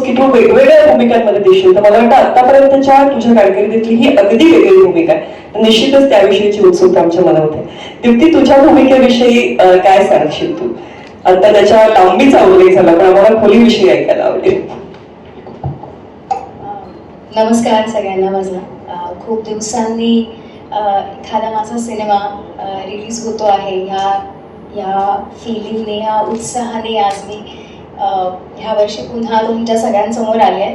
बघतोच की तू वेगवेगळ्या भूमिकांमध्ये दिसशील तर मला वाटतं आतापर्यंतच्या तुझ्या कारकिर्दीतली ही अगदी वेगळी भूमिका आहे. तर निश्चितच त्याविषयीची उत्सुकता आमच्या मनात आहे दीप्ती तुझ्या भूमिकेविषयी काय सांगशील तू? आता त्याच्या लांबीचा उल्लेख झाला पण आम्हाला खोलीविषयी ऐकायला आवडेल. नमस्कार सगळ्यांना माझा. खूप दिवसांनी एखादा माझा सिनेमा रिलीज होतो आहे. ह्या ह्या फिलिंगने ह्या उत्साहाने आज मी ह्या वर्षी पुन्हा तुमच्या सगळ्यांसमोर आले आहे.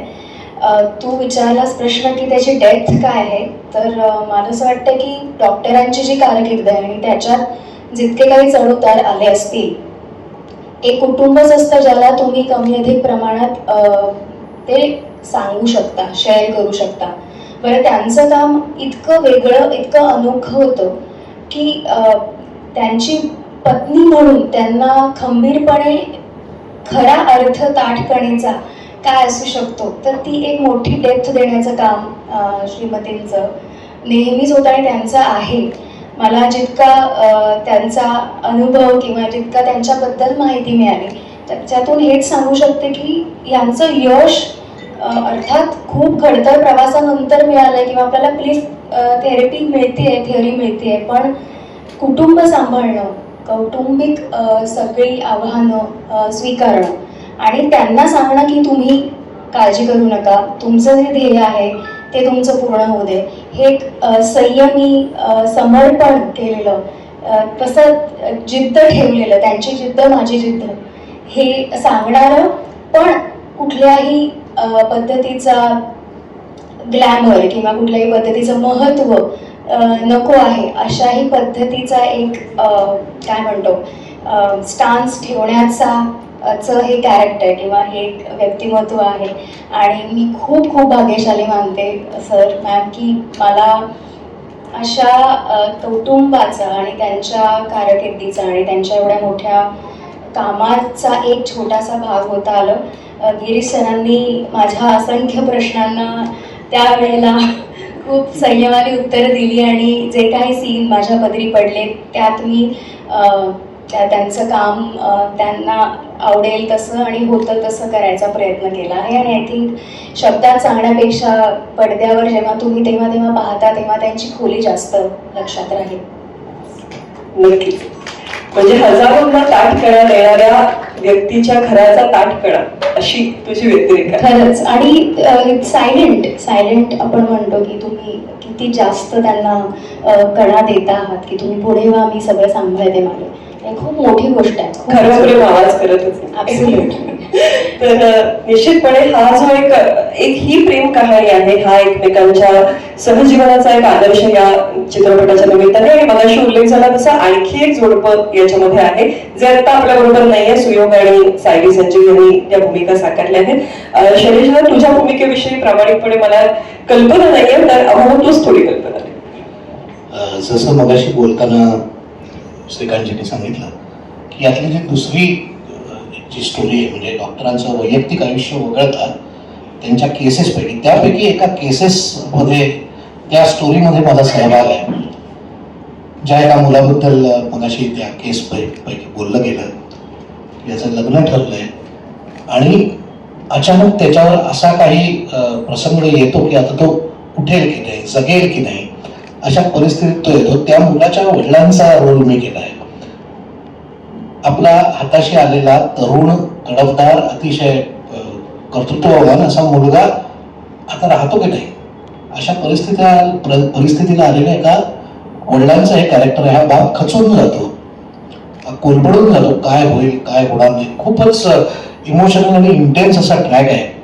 तू विचारलास प्रश्न की त्याची डेथ काय आहे? तर मला असं वाटतं की डॉक्टरांची जी कारकीर्द आहे आणि त्याच्यात जितके काही चढउतार आले असतील एक कुटुंबच असतं ज्याला तुम्ही कमी अधिक प्रमाणात ते सांगू शकता शेअर करू शकता. बरं त्यांचं काम इतकं वेगळं इतकं अनोखं होतं की त्यांची पत्नी म्हणून त्यांना खंबीरपणे खरा अर्थ ताठपणेचा काय असू शकतो? तर ती एक मोठी डेप्थ देण्याचं काम श्रीमतींचं नेहमीच होतं आणि त्यांचं आहे. मला जितका त्यांचा अनुभव किंवा जितका त्यांच्याबद्दल माहिती मिळाली त्याच्यातून हेच सांगू शकते की यांचं यश अर्थात खूप खडतर प्रवासानंतर मिळालंय किंवा आपल्याला प्लीज थेरपी मिळते आहे थेअरी मिळते आहे पण कुटुंब सांभाळणं कौटुंबिक सगळी आव्हानं स्वीकारणं. आणि त्यांना सांगणं की तुम्ही काळजी करू नका तुमचं जे ध्येय आहे ते तुमचं पूर्ण होऊ दे. हे एक संयमी समर्पण केलेलं तसं जिद्द ठेवलेलं त्यांची जिद्द माझी जिद्द हे सांगणारं पण कुठल्याही पद्धतीचा ग्लॅमर किंवा कुठल्याही पद्धतीचं महत्त्व नको आहे अशाही पद्धतीचा एक काय म्हणतो स्टान्स ठेवण्याचा चं हे कॅरेक्टर किंवा हे एक व्यक्तिमत्व आहे. आणि मी खूप खूप भाग्यशाली मानते सर मॅम की मला अशा कौटुंबाचा आणि त्यांच्या कारकिर्दीचा आणि त्यांच्या एवढ्या मोठ्या कामाचा एक छोटासा भाग होता आलं. गिरीश सरांनी माझ्या असंख्य प्रश्नांना त्यावेळेला खूप संयमाने उत्तरं दिली आणि जे काही सीन माझ्या पदरी पडले त्यात मी त्या त्यांचं काम त्यांना आवडेल तसं आणि होतं तसं करायचा प्रयत्न केला. आहे आणि आय थिंक शब्दात सांगण्यापेक्षा पडद्यावर जेव्हा तुम्ही तेव्हा तेव्हा पाहता तेव्हा त्यांची खोली जास्त लक्षात राहील. नक्कीच. म्हणजे हजारोंना ताट करण्यात येणाऱ्या व्यक्तीच्या घराचा ताट कळा अशी तुझी व्यक्तिरेखा आहे. खरंच. आणि सायलेंट सायलेंट आपण म्हणतो की तुम्ही किती जास्त त्यांना कणा देता आहात की तुम्ही पुढे व्हा मी सगळं सांभाळते मागे. हे खूप मोठी गोष्ट आहे. खरं आवाज करतच Absolutely. तर निश्चितपणे हा जो एक एक ही प्रेम कहाणी आहे हा एकमेकांच्या सहजीवनाचा एक आदर्श या चित्रपटाच्या निमित्ताने आणि मगाशी उल्लेख झाला तसा आणखी एक जोडपं याच्यामध्ये आहे जे आता आपल्या बरोबर नाहीये सुयोग आणि सायली संजीव यांनी या भूमिका साकारल्या आहेत. शैलेशला तुझ्या भूमिकेविषयी प्रामाणिकपणे मला कल्पना नाहीये तर अभाव तूच थोडी कल्पना जसं मगाशी बोलताना श्रीकांतजींनी सांगितलं की यातली जी दुसरी जी स्टोरी आहे म्हणजे डॉक्टरांचं वैयक्तिक आयुष्य वगळता त्यांच्या केसेसपैकी त्यापैकी एका केसेसमध्ये त्या स्टोरीमध्ये माझा सहभाग आहे. ज्या एका मुलाबद्दल मगाशी त्या केस पैकी बोललं गेलं याचं लग्न ठरलंय आणि अचानक त्याच्यावर असा काही प्रसंग येतो की आता तो उठेल की नाही जगेल की नाही अशा परिस्थितीत तो येतो. त्या मुलाच्या वडिलांचा रोल मी केला आहे. आपला हाताशी आलेला तरुण तडफदार अतिशय कर्तृत्ववान असा मुलगा आता राहतो की नाही? अशा परिस्थितीला प्र- परिस्थितीला आलेल्या एका वडिलांचं हे कॅरेक्टर आहे. हा बाप खचून जातो. कोलबडून जातो. काय होईल काय होणार नाही. खूपच इमोशनल आणि इंटेन्स असा ट्रॅक आहे.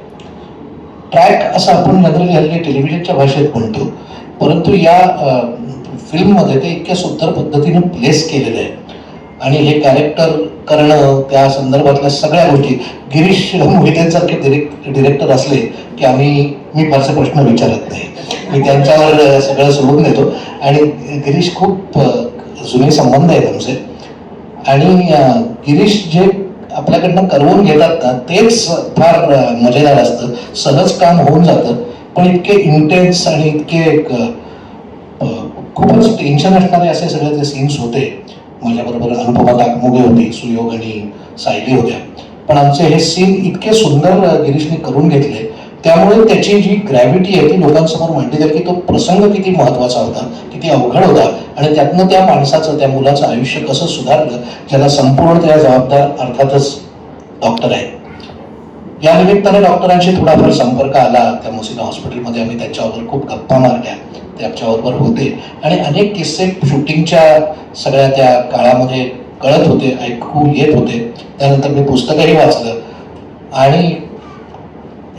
ट्रॅक असं आपण जनरली हल्ली टेलिव्हिजनच्या भाषेत म्हणतो. परंतु या फिल्ममध्ये ते इतक्या सुंदर पद्धतीने प्लेस केलेलं आहे. आणि हे कॅरेक्टर करणं त्या संदर्भातल्या सगळ्या गोष्टी गिरीश मोहितेंसारखे डिरेक्ट डिरेक्टर असले की आम्ही मी फारसे प्रश्न विचारत नाही. मी त्यांच्यावर सगळं सोडून देतो. आणि गिरीश खूप जुने संबंध आहेत आमचे. आणि गिरीश जे आपल्याकडनं करवून घेतात ना तेच फार मजेदार असतं. सहज काम होऊन जातं. पण इतके इंटेन्स आणि इतके एक, खूपच टेन्शन असणारे असे सगळे ते सीन्स होते. माझ्याबरोबर अनुभवा काकमुगे होते सुयोग आणि सायली होत्या. पण आमचे हे सीन इतके सुंदर गिरीशने करून घेतले त्यामुळे त्याची जी ग्रॅव्हिटी आहे ती लोकांसमोर मांडली जाईल की तो प्रसंग किती महत्त्वाचा होता किती अवघड होता आणि त्यातनं त्या माणसाचं त्या मुलाचं आयुष्य कसं सुधारलं ज्याला संपूर्ण त्या जबाबदार अर्थातच डॉक्टर आहे. या निमित्ताने डॉक्टरांशी थोडाफार संपर्क आला. त्या मोसिना हॉस्पिटलमध्ये आम्ही त्यांच्याबरोबर खूप गप्पा मारल्या. ते आमच्याबरोबर होते. आणि अनेक किस्से शूटिंगच्या सगळ्या त्या काळामध्ये कळत होते ऐकू येत होते. त्यानंतर मी पुस्तकही वाचलं. आणि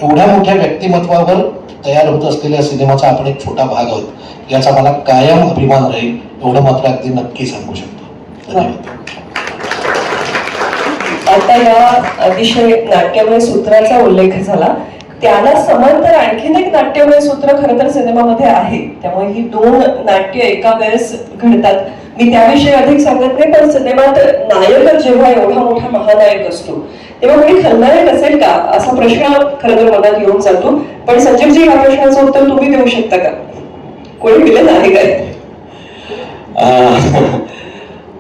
एवढ्या मोठ्या व्यक्तिमत्वावर तयार होत असलेल्या सिनेमाचा आपण एक छोटा भाग आहोत. याचा मला कायम अभिमान राहील. एवढं मात्र अगदी नक्की सांगू शकतो. धन्यवाद. आता या अतिशय नाट्यमय सूत्राचा उल्लेख झाला. त्याला समांतर आणखीन एक नाट्यमय सूत्र खरं तर सिनेमामध्ये आहे. त्यामुळे ही दोन नाट्य एका वेळेस घडतात. मी त्याविषयी अधिक सांगत नाही पण सिनेमात नायक जेव्हा एवढा मोठा महानायक असतो तेव्हा कोणी खलनायक असेल का? असा प्रश्न खरं तर मनात येऊन जातो. पण संजीवजी या प्रश्नाचं उत्तर तुम्ही देऊ शकता का? कोणी दिलं नाही काय?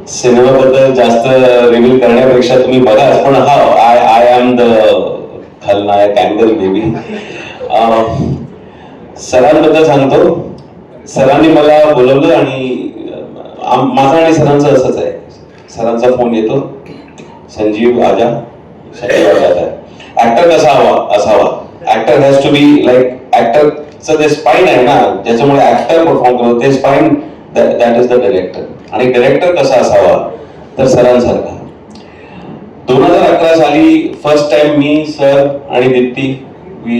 सिनेमाबद्दल जास्त रिव्ह्यू करण्यापेक्षा तुम्ही बघाच पण हा I I am the Khalnayak angle baby सरांबद्दल सांगतो. सरांनी मला बोलवलं आणि अह, माझं आणि सरांचं असंच आहे. सरांचा फोन येतो. संजीव आजा संजीव आजा ऍक्टर कसा हवा असावा. Actor has to be like ऍक्टरचं ते स्पाईन आहे ना ज्याच्यामुळे ऍक्टर परफॉर्म करतो ते spine that is the director आणि डायरेक्टर कसा असावा? तर सरांसारखा. दोन हजार अकरा साली फर्स्ट टाइम मी सर आणि Deepti we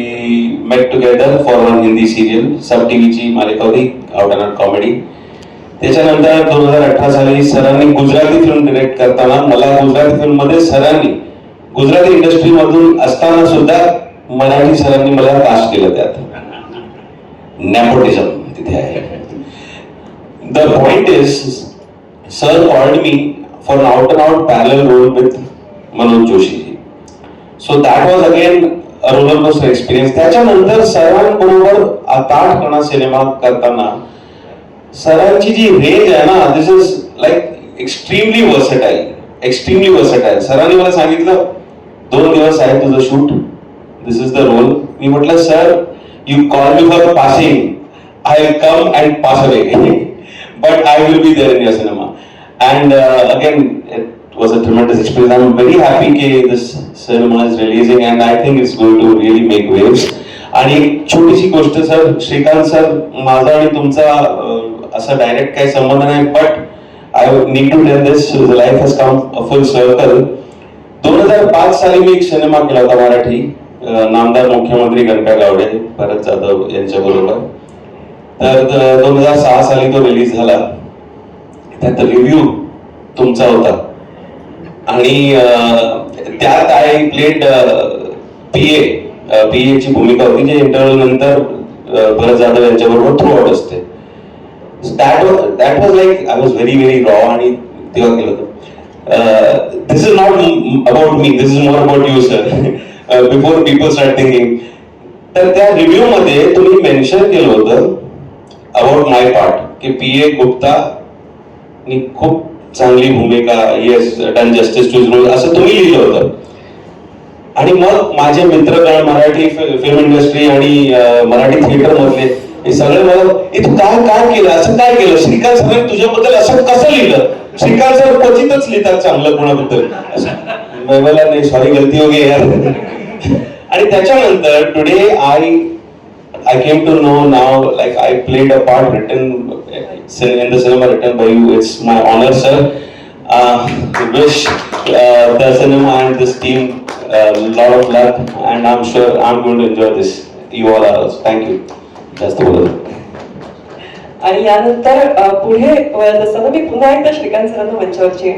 met together for one Hindi serial Sab टीव्हीची मालिका होती आउट अँड आउट कॉमेडी त्याच्यानंतर दोन हजार अठरा साली सरांनी गुजराती फिल्म डिरेक्ट करताना मला गुजराती फिल्ममध्ये सरांनी गुजराती इंडस्ट्री मधून असताना सुद्धा मराठी सरांनी मला कास्ट केलं त्यात. नेपोटिझम तिथे आहे. The point is sir called me for an out and out parallel role with Manoj Joshi so that was again roller coaster experience. त्याच्यानंतर सरांबरोबर ताठपणा सिनेमा करताना सरांची जी रेंज आहे ना this is like extremely versatile extremely versatile सरांनी मला सांगितलं दोन दिवस आहे तुझं shoot this is the role मी म्हटलं sir you call me for passing I come and pass away but I will be there in your cinema. And uh, again, it was a tremendous experience. I'm very happy that this cinema is releasing and I think it's going to really make waves. आणि एक छोटीशी गोष्ट sir Shrikant sir माझा आणि तुमचा असा direct काही संबंध नाही but I need to tell this life has come full circle दोन हजार पाच साली मी एक सिनेमा केला होता मराठी नामदार मुख्यमंत्री गणप्या गावडे भरत जाधव यांच्या बरोबर तर दोन हजार सहा साली तो रिलीज झाला. त्यात रिव्ह्यू तुमचा होता. आणि त्यात I played P A P ची भूमिका होती जे इंटरव्हल नंतर भरत जाधव यांच्या बरोबर थ्रू आउट असते. That was that was like I was very very raw आणि तेव्हा केलं होतं. This is not about me this is more about you sir before people start thinking तर त्या रिव्ह्यू मध्ये तुम्ही मेन्शन केलं होतं अबाउट माय पार्ट की पी ए गुप्ता खूप चांगली भूमिका yes done justice to role असं तुम्ही लिहिलं होतं. आणि मग माझे मित्रगण मराठी फिल्म इंडस्ट्री आणि मराठी थिएटर मधले हे सगळे मला तू काय काय केलं? असं काय केलं? श्रीकांत सर तुझ्याबद्दल असं कसं लिहिलं? श्रीकांत सर क्वचितच लिहितात चांगलं कोणाबद्दल. मला नाही सॉरी गलती हो वगैरे यार. आणि त्याच्यानंतर today I I came to know now, like I played a part written in the cinema written by you. It's my honor, sir. Uh, wish uh, the cinema and this team a lot of luck, and I'm sure I'm going to enjoy this. You all are also. Thank you. That's the word. आणि यानंतर पुढे जसं मी पुन्हा एकदा श्रीकांत सरांना मंचावरची